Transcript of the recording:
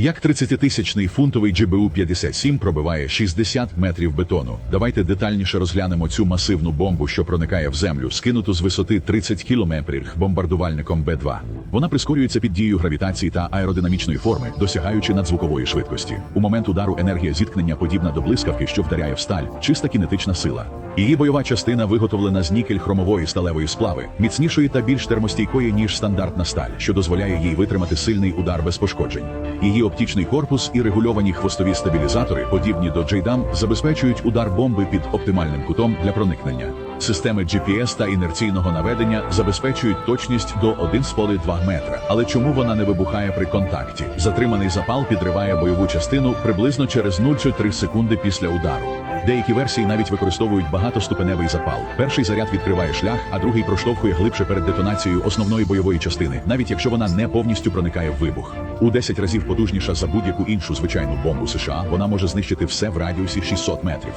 Як 30-тисячний фунтовий GBU-57 пробиває 60 метрів бетону. Давайте детальніше розглянемо цю масивну бомбу, що проникає в землю, скинуту з висоти 30 кілометрів бомбардувальником Б-2. Вона прискорюється під дією гравітації та аеродинамічної форми, досягаючи надзвукової швидкості. У момент удару енергія зіткнення подібна до блискавки, що вдаряє в сталь, чиста кінетична сила. Її бойова частина виготовлена з нікель хромової сталевої сплави, міцнішої та більш термостійкої, ніж стандартна сталь, що дозволяє їй витримати сильний удар без пошкоджень. Її оптичний корпус і регульовані хвостові стабілізатори, подібні до JDAM, забезпечують удар бомби під оптимальним кутом для проникнення. Системи GPS та інерційного наведення забезпечують точність до 1,2 метра. Але чому вона не вибухає при контакті? Затриманий запал підриває бойову частину приблизно через 0,3 секунди після удару. Деякі версії навіть використовують багатоступеневий запал. Перший заряд відкриває шлях, а другий проштовхує глибше перед детонацією основної бойової частини, навіть якщо вона не повністю проникає в вибух. У 10 разів потужніша за будь-яку іншу звичайну бомбу США, вона може знищити все в радіусі 600 метрів.